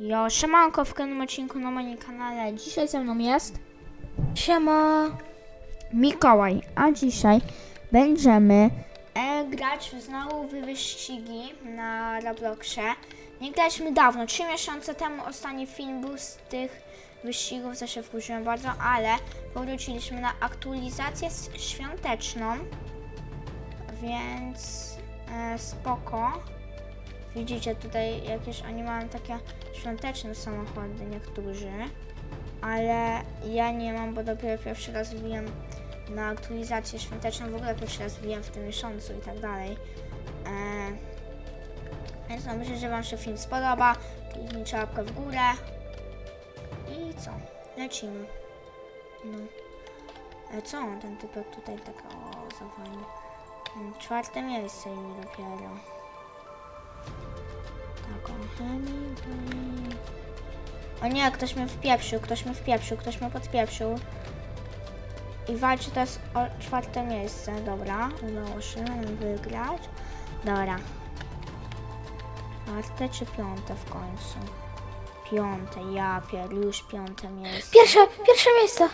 Jo, siemanko w kolejnym odcinku na moim kanale. Dzisiaj ze mną jest Siema. Mikołaj, a dzisiaj będziemy e, grać w znowu wyścigi na Robloxie. Nie graliśmy dawno, 3 miesiące temu ostatni film był z tych wyścigów, co się wkurzyłem bardzo, ale powróciliśmy na aktualizację świąteczną, więc e, spoko. Widzicie tutaj jakieś, oni mają takie świąteczne samochody niektórzy, ale ja nie mam, bo dopiero pierwszy raz wbijam na aktualizację świąteczną, w ogóle pierwszy raz wbijam w tym miesiącu i tak dalej. E, więc no, myślę, że Wam się film spodoba. Kliknijcie łapkę w górę. I co? Lecimy. No. E, co on, ten typek tutaj tak o zawalił? Mm, Czwarte miejsce i dopiero. O nie, ktoś mnie wpieprzył, ktoś mnie wpieprzył, ktoś mnie podpieprzył. I walczy teraz o czwarte miejsce. Dobra, udało się nam wygrać. Dobra. Czwarte czy piąte w końcu? Piąte, ja pier, już piąte miejsce. Pierwsze, pierwsze miejsce.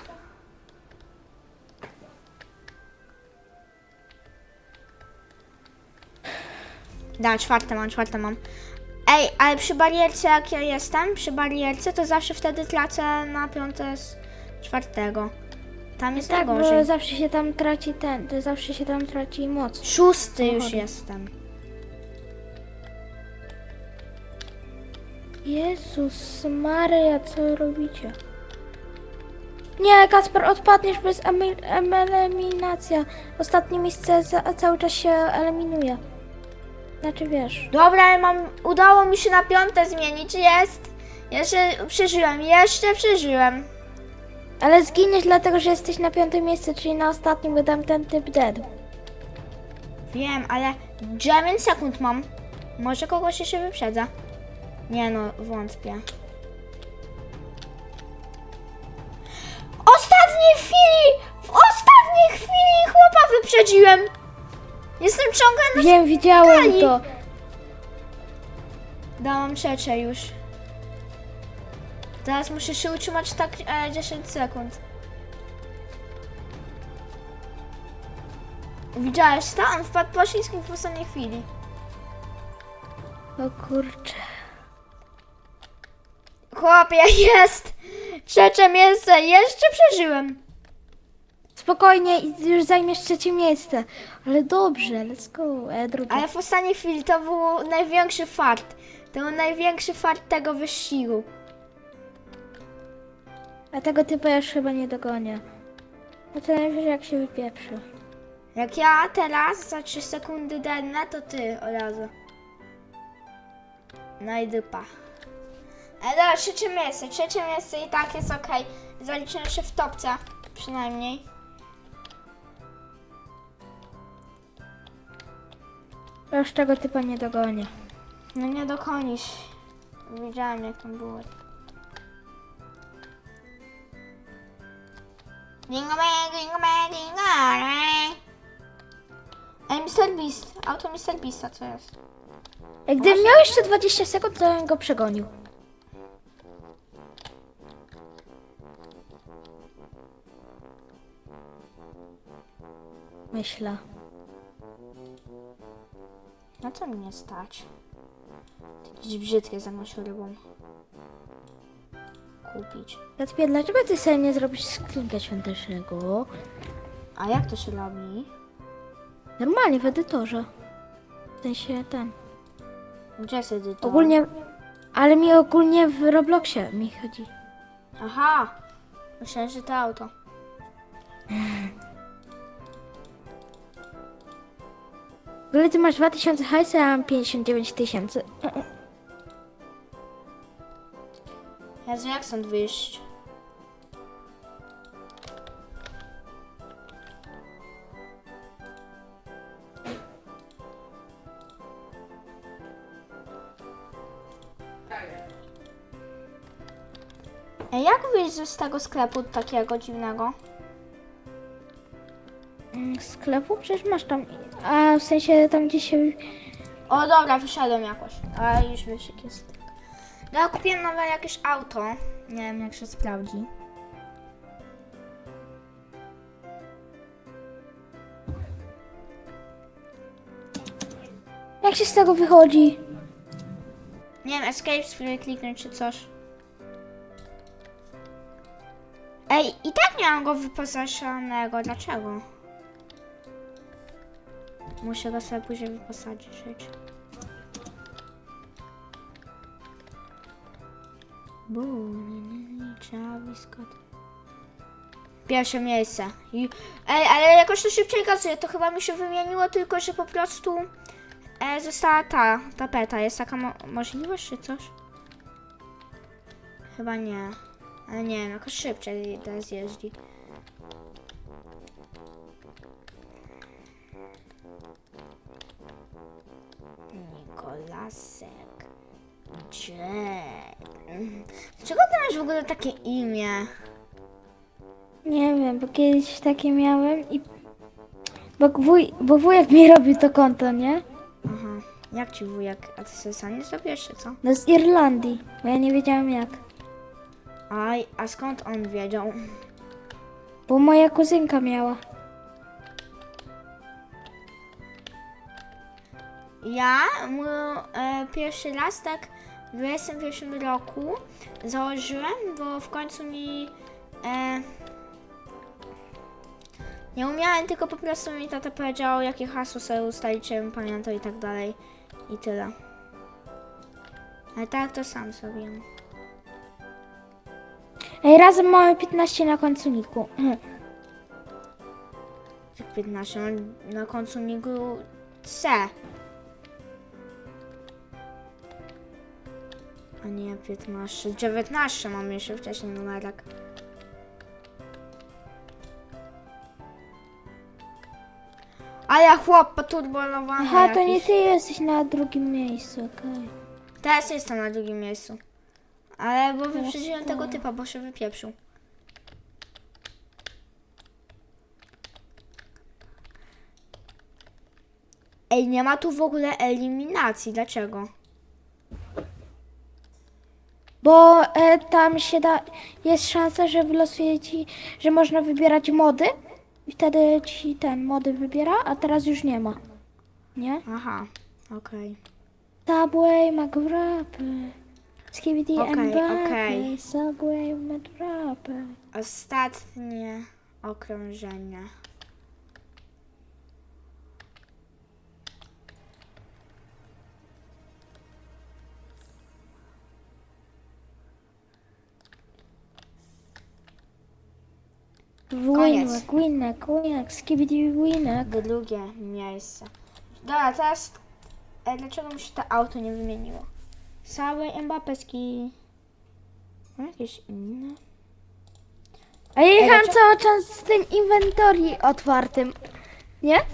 Da, czwarte mam, czwarte mam. Ej, ale przy barierce jak ja jestem, przy barierce, to zawsze wtedy tracę na piąte z czwartego. Tam jest Tak, najgorzej. bo zawsze się tam traci ten, to zawsze się tam traci moc. Szósty już Samochody. jestem. Jezus Maria, co robicie? Nie, Kasper, odpadniesz bez emi- em- eliminacja. Ostatnie miejsce za, cały czas się eliminuje. Znaczy wiesz. Dobra, ja mam, udało mi się na piąte zmienić, jest. Jeszcze przeżyłem, jeszcze przeżyłem. Ale zginiesz dlatego, że jesteś na piątym miejscu, czyli na ostatnim, bo tam ten typ dead. Wiem, ale 9 sekund mam. Może kogoś jeszcze wyprzedza. Nie no, wątpię. Ostatniej chwili! W ostatniej chwili chłopa wyprzedziłem! Jestem ciągle na... Wiem, widziałem skali. to. Dałam trzecie już. Teraz muszę się utrzymać tak e, 10 sekund. Widziałeś to? On wpadł po śliskim w ostatniej chwili. O kurczę. Chłopie, jest! Trzecie miejsce, jeszcze przeżyłem. Spokojnie, i już zajmiesz trzecie miejsce. Ale dobrze, let's go. E, drugie. Ale w ostatniej chwili to był największy fart. To był największy fart tego wyścigu. A tego typa już chyba nie dogonię. No to najwyżej jak się wypieprzy. Jak ja teraz za 3 sekundy dennę, to ty od razu. No i dupa. Ale dobra, trzecie miejsce, trzecie miejsce i tak jest ok. Zaliczyłem się w topce, przynajmniej. Ja Już tego typa nie dogonię. No nie dokonisz. Widziałem jak tam było. Dingo me, dingo me, dingo me. Ej, Mr. Beast. Auto Mr. Beasta, co jest? Jak gdybym miał jeszcze 20 sekund, to bym go przegonił. Myślę. Na co mnie stać? Jakieś brzydkie zamiast rybą. Kupić. Kacpie, dlaczego ty sobie nie zrobisz skrzynkę świątecznego? A jak to się robi? Normalnie w edytorze. W sensie ten. Gdzie jest edytor? Ogólnie, ale mi ogólnie w Robloxie mi chodzi. Aha! Myślałem, że to auto. W ogóle ty masz 2000 hajsu, a ja mam 59 tysięcy. Jezu, jak stąd wyjść? Ej, jak wyjść z tego sklepu takiego dziwnego? Sklepu? Przecież masz tam. A w sensie tam gdzie się O dobra, wyszedłem jakoś. A już wiesz jak jest. No, ja kupiłem nowe jakieś auto. Nie wiem, jak się sprawdzi. Jak się z tego wychodzi? Nie wiem, escape spróbuję kliknąć czy coś. Ej, i tak nie mam go wyposażonego. Dlaczego? Muszę go sobie później wyposażyć. Bum, Travis Scott. Pierwsze miejsce. I, ej, ale jakoś to szybciej gazuje. To chyba mi się wymieniło, tylko że po prostu e, została ta tapeta. Jest taka mo możliwość czy coś? Chyba nie. Ale nie jakoś szybciej teraz jeździ. Nikolasek. Jen. Dlaczego ty masz w ogóle takie imię? Nie wiem, bo kiedyś takie miałem i... Bo, wuj, bo wujek mi robił to konto, nie? Aha. Jak ci wujek? A ty sobie sam nie zrobisz, czy co? No z Irlandii, bo ja nie wiedziałem jak. Aj, a skąd on wiedział? Bo moja kuzynka miała. Ja mój e, pierwszy raz tak w 21 roku założyłem, bo w końcu mi e, nie umiałem, tylko po prostu mi tata powiedział, jakie hasło sobie ustalić, żebym pamiętał i tak dalej. I tyle. Ale tak to sam zrobiłem. Ej, razem mamy 15 na końcu niku. Jak 15, no, na końcu niku C. A nie 15, 19 mam jeszcze wcześniej numerek. A ja chłop poturbulowany Aha, to nie jakiś. ty jesteś na drugim miejscu, okej. Teraz jestem na drugim miejscu. Ale bo wyprzedziłem tego typa, bo się wypieprzył. Ej, nie ma tu w ogóle eliminacji. Dlaczego? Bo e, tam się da, jest szansa, że wylosuje ci, że można wybierać mody i wtedy ci ten mody wybiera, a teraz już nie ma. Nie? Aha, okej. Subway, McWrapper. Skibidi Okej, and okej. Subway, McWrapper. Ostatnie okrążenie. Koniec. Winek, winek, winek, skibidi winek. Drugie miejsce. Dobra, teraz e, dlaczego mi się to auto nie wymieniło? Całe Mbappeski. Mam jakieś inne? A ja jechałam dlaczego- cały czas z tym inwentory otwartym. Nie?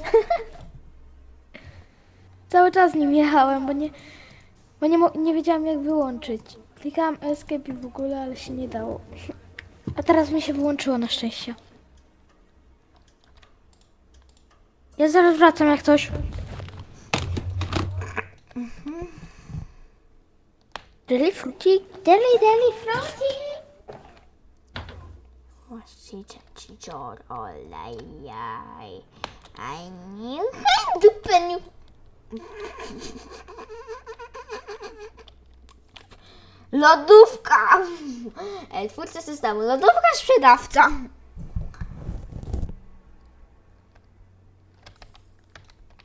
cały czas nim jechałem, bo nie, bo nie, mo- nie wiedziałam jak wyłączyć. Klikałam escape i w ogóle, ale się nie dało. A teraz mi się wyłączyło na szczęście. Ja zaraz wracam jak coś. Deli fruci, deli, deli fruci. Właściciel ci dzior olejaj. A nie dupę. Lodówka! Ej, twórca systemu. Lodówka sprzedawca.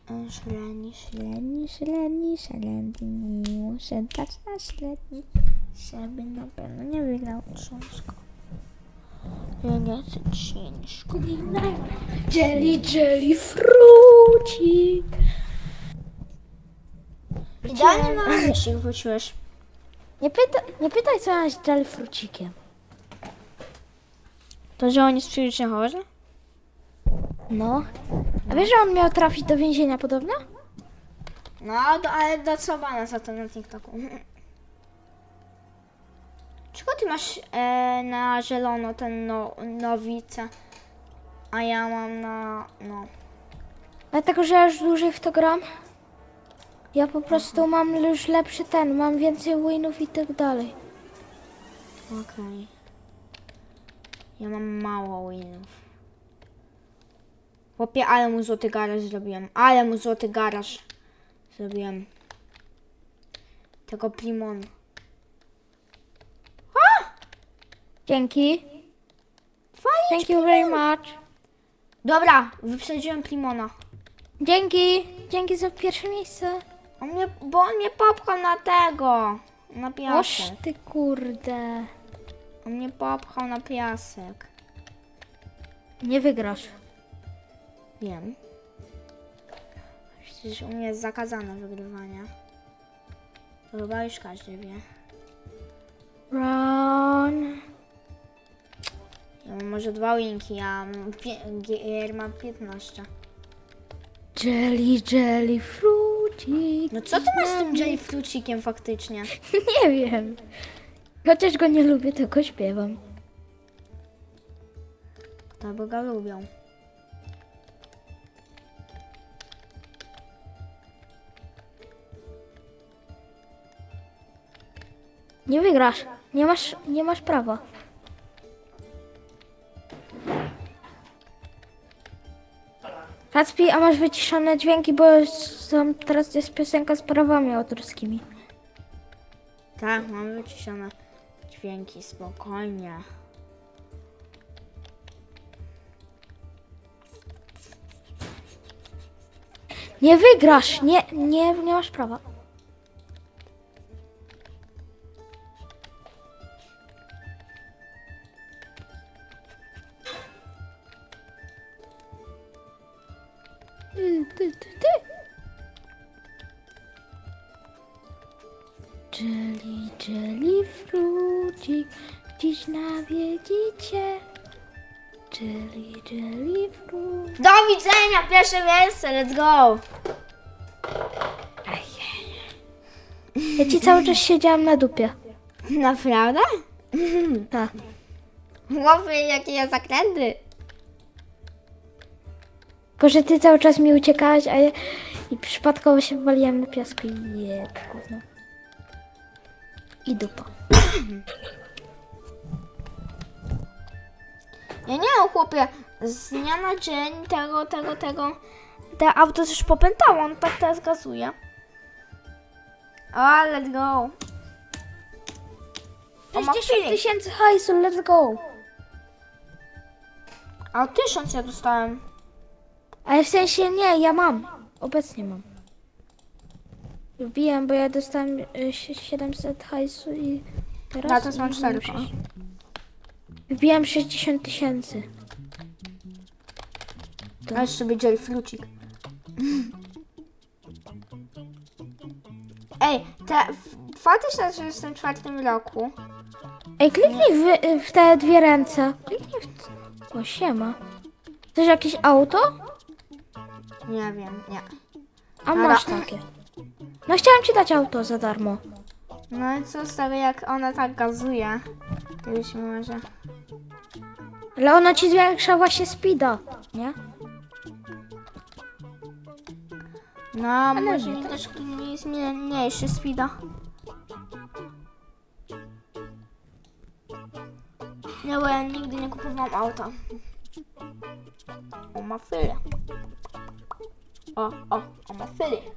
Szaleni, szaleni, szaleni, szaleni. Muszę dać na średni, żeby na pewno nie wygrał książką. Ja nie chcę ciężko. Jelly, jelly fruci. Idealnie na myśli wróciłeś. Nie, pyta, nie pytaj co masz z jelly frucikiem. To, że on jest psychicznie chory? No. A wiesz, że on miał trafić do więzienia podobno? No, do, ale do co bana za to na TikToku. Czego ty masz e, na zielono ten no, nowice, a ja mam na, no. Dlatego, że ja już dłużej w to gram. Ja po prostu mam już lepszy ten, mam więcej winów i tak dalej. Okej. Ja mam mało winów. Chłopie, ale mu złoty garaż zrobiłem. Ale mu złoty garaż zrobiłem. Tego Plimon. Dzięki. Fajnie. Thank you very much. Dobra, wyprzedziłem Plimona. Dzięki. Dzięki za pierwsze miejsce. On mnie, bo on mnie popchał na tego. Na Oż piasek. ty kurde. On mnie popchał na piasek. Nie wygrasz. Wiem. Przecież u mnie jest zakazane wygrywanie. To chyba już każdy wie. Run. Ja mam może dwa winki, a GR mam 15. Jelly, jelly, fruity. No co ty masz z tym jellyfrucikiem faktycznie? Nie wiem. Chociaż go nie lubię, go śpiewam. To by go lubią. Nie wygrasz. Nie masz, nie masz prawa. Kacpi, a masz wyciszone dźwięki, bo są, teraz jest piosenka z prawami autorskimi. Tak, mam wyciszone dźwięki, spokojnie. Nie wygrasz! Nie, nie, nie masz prawa. Jelly, jelly, frucik, dziś nawiedzicie. Jelly, jelly, frucik. Do widzenia, pierwsze miejsce, let's go! Ja ci cały czas siedziałam na dupie. Naprawdę? Tak. Chłopie, jakie ja zakręty. Tylko, że ty cały czas mi uciekałeś, a ja i przypadkowo się wywaliłem na piasku i je, gówno. I dupa. Ja nie wiem, chłopie, z dnia na dzień tego, tego, tego, te auto też popętało, on tak teraz gazuje. O, let's go. O, ma 60 chwili. tysięcy hajsu, let's go. A tysiąc ja dostałem. Ale w sensie nie, ja mam. Obecnie mam. Wbijam, bo ja dostałem y, sie- 700 hajsu i teraz... Ja też mam wbijam cztery. sześć- Wbijam 60 tysięcy. A jeszcze będzie jellyfrucik. Ej, te, w 2034 roku Ej, kliknij w, w te dwie ręce. Kliknij w... O, siema. Chcesz jakieś auto? Nie wiem, nie. A Dobra. masz takie. No chciałem ci dać auto za darmo. No i co z tego, jak ona tak gazuje? Kiedyś może. Ale ona ci zwiększa właśnie speeda, nie? No, może nie, też jest mniejszy speeda. Nie, bo ja nigdy nie kupowałam auta. O, ma fyle. O, o, o, ma fyle.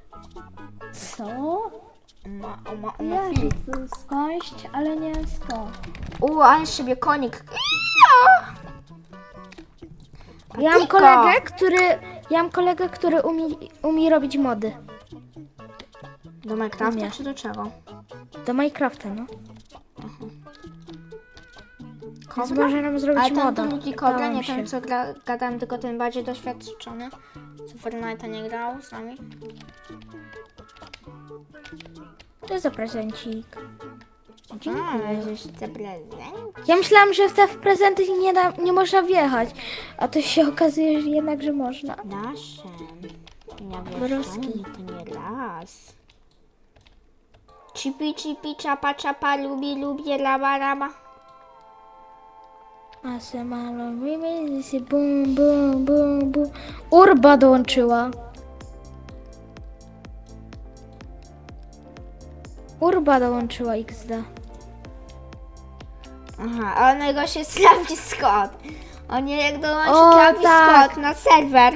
Co? O, ma, o, ma, Ja chcę skądś, ale nie wiem skąd. U, ale sobie konik. Ja! Ja mam kolegę, który... Ja mam kolegę, który umie, umie robić mody. Do Minecrafta Nie. czy do czego? Do Minecrafta, no. Więc Kobra? może nam zrobić Ale ten moda. drugi Kobra, nie mi ten się. co gra, gadałem, tylko ten bardziej doświadczony. Co Fortnite'a nie grał z nami. To jest za prezencik. A, Dziękuję. żeś te prezent. Ja myślałam, że w te prezenty nie, da, nie można wjechać. A to się okazuje, że jednak, że można. Wroski. wiesz, to nie raz. Chipi, chipi, czapa, czapa, lubi, lubię, laba, laba. A se malo si bum bum bum bum. Urba dołączyła. Urba dołączyła XD. Aha, a najgorszy jest Travis Scott. O nie, jak dołączy O, Travis tak. Scott na serwer,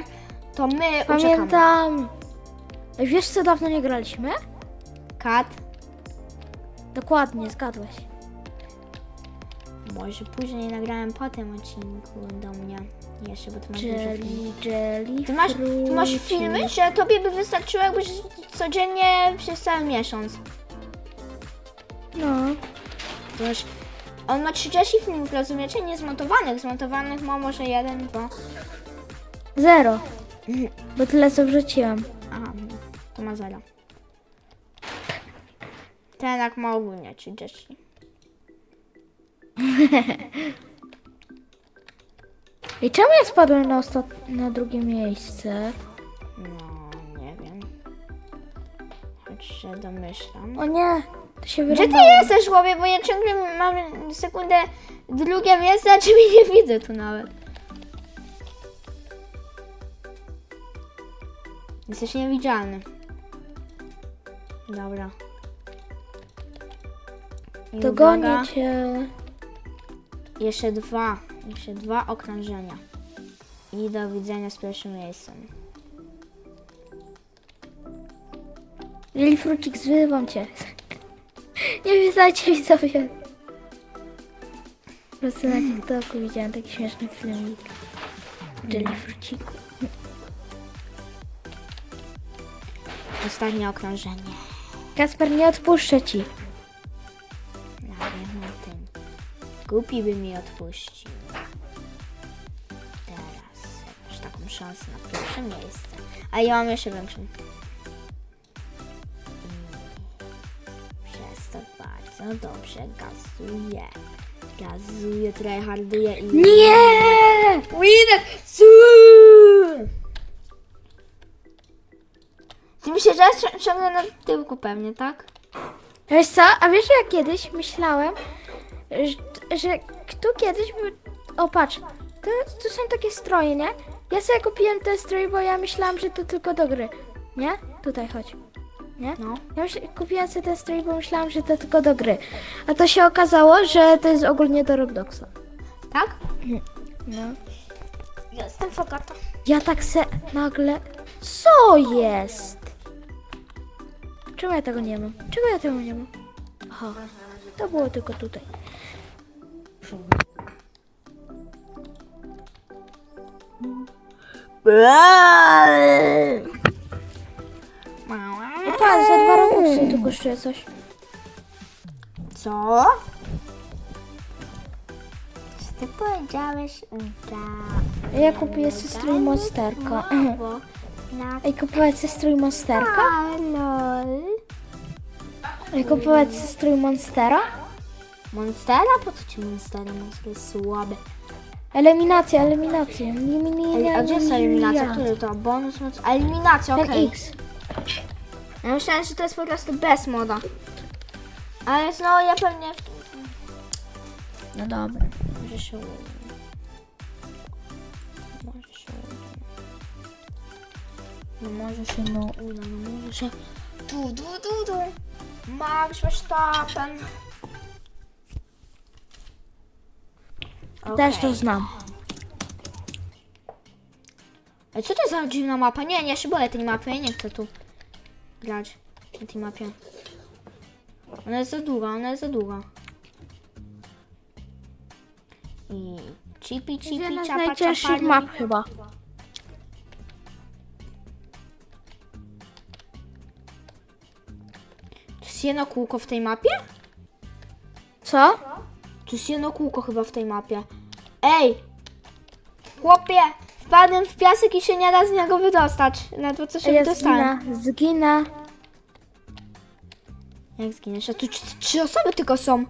to my uciekamy. Pamiętam. Ej, Wiesz co dawno nie graliśmy? Kat, Dokładnie, zgadłeś. może później nagrałem po tym odcinku do mnie. Jeszcze, bo ty masz dużo filmów. Jelly, jelly, Ty masz, ty masz fruity. filmy, że tobie by wystarczyło jakbyś codziennie przez cały miesiąc. No. Masz, on ma 30 filmów, rozumiecie? Nie zmontowanych. Zmontowanych ma może jeden, dwa. Zero. Mhm. Bo tyle co wrzuciłam. Aha, to ma zero. Ten jak ma ogólnie 30. I czemu ja spadłem na, ostat... na drugie miejsce? No, nie wiem. Choć się domyślam. O nie, to się Gdzie ty jesteś, chłopie? Bo ja ciągle mam sekundę drugie miejsce, a ciebie nie widzę tu nawet. Jesteś niewidzialny. Dobra. I Dogonię uwaga, cię. Jeszcze dwa. Jeszcze dwa okrążenia. I do widzenia z pierwszym miejscem. Lili Frucik, zwywam cię. Nie widzajcie widzowie. Po prostu na TikToku widziałam taki śmieszny filmik. Jelly Fruciku. Ostatnie okrążenie. Kasper, nie odpuszczę ci. Na jednym tym. Głupi by mi odpuścił. Teraz masz taką szansę na pierwsze miejsce. A ja mam jeszcze większą. Bardzo dobrze gazuję. Gazuję, tryharduję i... Nie! Winner! Su! Ty mi się raz ciągnę na tyłku pewnie, tak? Wiesz co, a wiesz, że ja kiedyś myślałem, że, że tu kiedyś by... O, patrz, to, tu są takie stroje, nie? Ja sobie kupiłem ten strój, bo ja myślałam, że to tylko do gry. Nie? Tutaj chodź. Nie? No. Ja myśl, kupiłam sobie ten strój, bo myślałam, że to tylko do gry. A to się okazało, że to jest ogólnie do Robloxa. Tak? No. Jestem fagata. Ja tak se nagle... Co jest? Czemu ja tego nie mam? Czemu ja tego nie mam? Aha, to było tylko tutaj. O robuxy tu kosztuje coś. Co? Czy ty powiedziałeś da? Ja kupuję strój monsterka. Ej, kupować strój monsterka? lol. Ej, kupować strój monstera? Monstera? Po co ci Monstera? Monster jest słaby. Eliminacja, eliminacja. Eliminacja. Ej, a gdzie jest eliminacja? Który to? Bonus moc? Eliminacja, Ten okej. X. Ja myślałem, że to jest po prostu bez moda. Ale no ja pewnie... No dobra. Może się uda. Może się uda. No może się no uda, no może się... Tu, tu, tu, tu. Max Verstappen. Też Okej. to znam. Ej, co to za dziwna mapa? Nie, nie, się boję tej mapy, ja nie chcę tu grać na tej mapie. Ona jest za długa, ona jest za długa. I chipi, jest jedna chipi, z czapa, najcięższych czapa, map chyba. To jest jedno kółko w tej mapie? Co? To jest jedno kółko chyba w tej mapie. Ej! Chłopie! Wpadłem w piasek i się nie da z niego wydostać. Ledwo co się Ja wydostałem. zginę, zginę. Jak zginiesz? A tu tr- trzy osoby tylko są.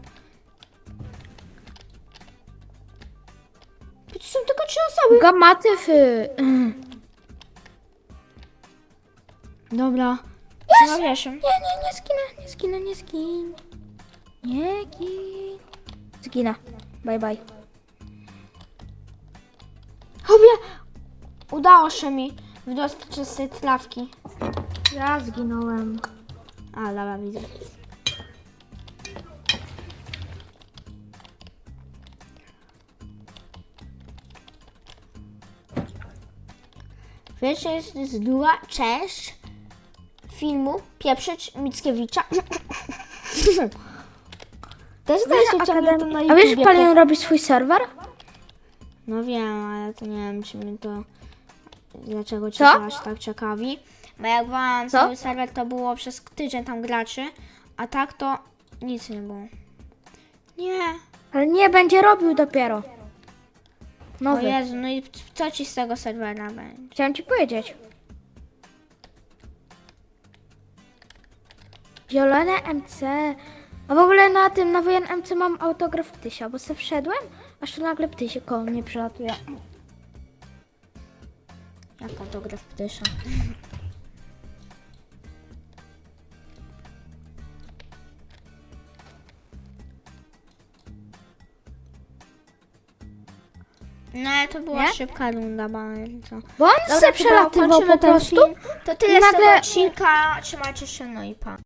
Tu są tylko trzy osoby. Gamatyfy. Dobra. Wiesz. Nie, nie, nie zginę, nie zginę, nie zginę. Nie gin. Zginę. Bye, bye. Chłopie! Udało się mi wydostać z tej trawki. Ja zginąłem. A, dobra, widzę. Wiesz, jest, jest część filmu Pieprzyć Mickiewicza. Też znaleźć akademii... A wiesz, Palion robi swój serwer? No wiem, ale to nie wiem, czy mi to Dlaczego cię to aż tak ciekawi. Bo jak wam Co? cały serwer, to było przez tydzień tam graczy, a tak to nic nie było. Nie. Ale nie, będzie robił dopiero. O Nowy. Jezu, no i co ci z tego serwera będzie? Chciałem ci powiedzieć. Zielone MC. A w ogóle na tym, na wojen MC mam autograf Ptysia, bo se wszedłem, aż tu nagle Ptysie koło mnie przelatuje. Jak autograf ptysza. No ale to była Nie? szybka runda bardzo. Bo on se to przelatywał kończymy po ten prostu. film. To tyle I z tego odcinka. Trzymajcie się, no i pa.